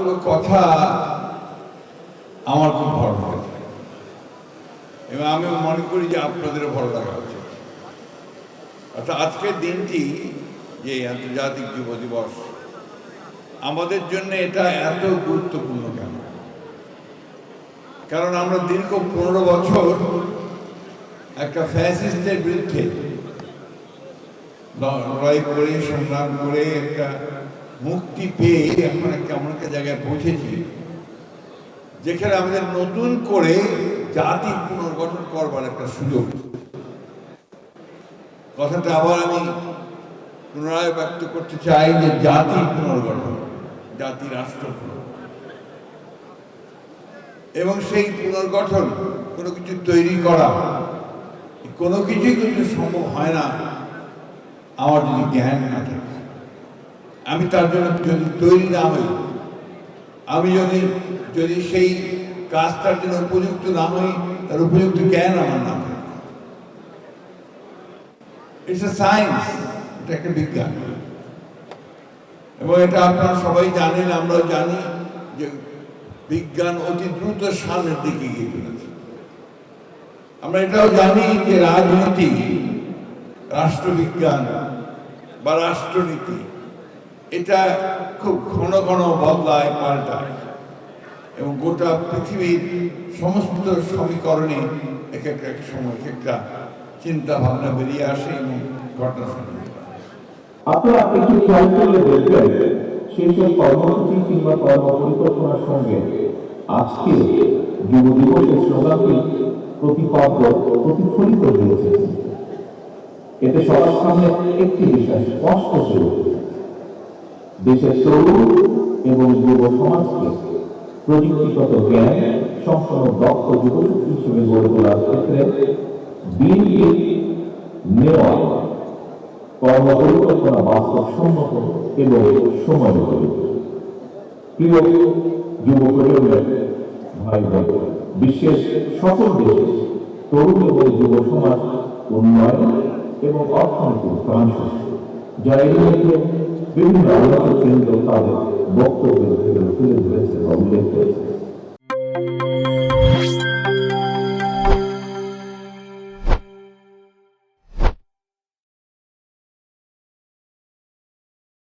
কতগুলো কথা আমার খুব ভালো লাগে। এবং আমি মনে করি যে আপনাদের ভালো লাগা উচিত। অর্থাৎ আজকের দিনটি যে আন্তর্জাতিক যুব দিবস, আমাদের জন্য এটা এত গুরুত্বপূর্ণ কেন? কারণ আমরা দীর্ঘ পনেরো বছর একটা ফ্যাসিস্টের বিরুদ্ধে লড়াই করে, সংগ্রাম করে, একটা মুক্তি পেয়ে একটা এমন একটা জায়গায় পৌঁছেছি। যেখানে আমাদের নতুন করে জাতি পুনর্গঠন করবার একটা সুযোগ। কথাটা আবার আমি পুনরায় ব্যক্ত করতে চাই যে জাতি পুনর্গঠন, জাতি রাষ্ট্র এবং সেই পুনর্গঠন কোনো কিছু তৈরি করা, কোনো কিছুই কিন্তু সম্ভব হয় না। আমার যদি জ্ঞান না থাকে। আমি তার জন্য তৈরি না হই, আমি যদি যদি সেই কাজটার জন্য উপযুক্ত না হই, তার উপযুক্ত জ্ঞান আমার না ইটস এ সায়েন্স এটা একটা বিজ্ঞান। এবং এটা আপনারা সবাই জানেন, আমরাও জানি যে বিজ্ঞান অতি দ্রুত সামনের দিকে এগিয়ে চলেছে। আমরা এটাও জানি যে রাজনীতি, রাষ্ট্রবিজ্ঞান বা রাষ্ট্রনীতি এটা খুব ঘন ঘন বদলায় পাল্টায় এবং গোটা পৃথিবীর সমস্ত সমীকরণে এক একটা এক সময় এক একটা চিন্তা ভাবনা বেরিয়ে আসে এবং ঘটনা হয়। আপনারা একটু খেয়াল করলে দেখবেন সেই সব কর্মসূচি কিংবা কর্ম পরিকল্পনার সঙ্গে আজকে যুব দিবসের স্লোগানটি প্রতিপাদ্য, প্রতিফলিত হয়েছে এতে সবার সামনে একটি বিষয় স্পষ্ট হয়ে। দেশের তরুণ এবং যুব সমাজকে প্রযুক্তিগত জ্ঞান সম্পন্ন দক্ষ যুবশক্তি হিসেবে গড়ে তোলার ক্ষেত্রে বিএনপি নেওয়া কর্মপরিকল্পনা বাস্তবসম্মত এবং সময় প্রিয় যুব প্রজন্মের ভাই ভাই বিশ্বের সকল দেশে তরুণ এবং যুব সমাজ উন্নয়ন এবং অর্থনৈতিক প্রাণশস্য যা এর মধ্যে বিভিন্ন আলোচনা কেন্দ্র তাদের বক্তব্য তুলে ধরেছে বা উল্লেখ করেছে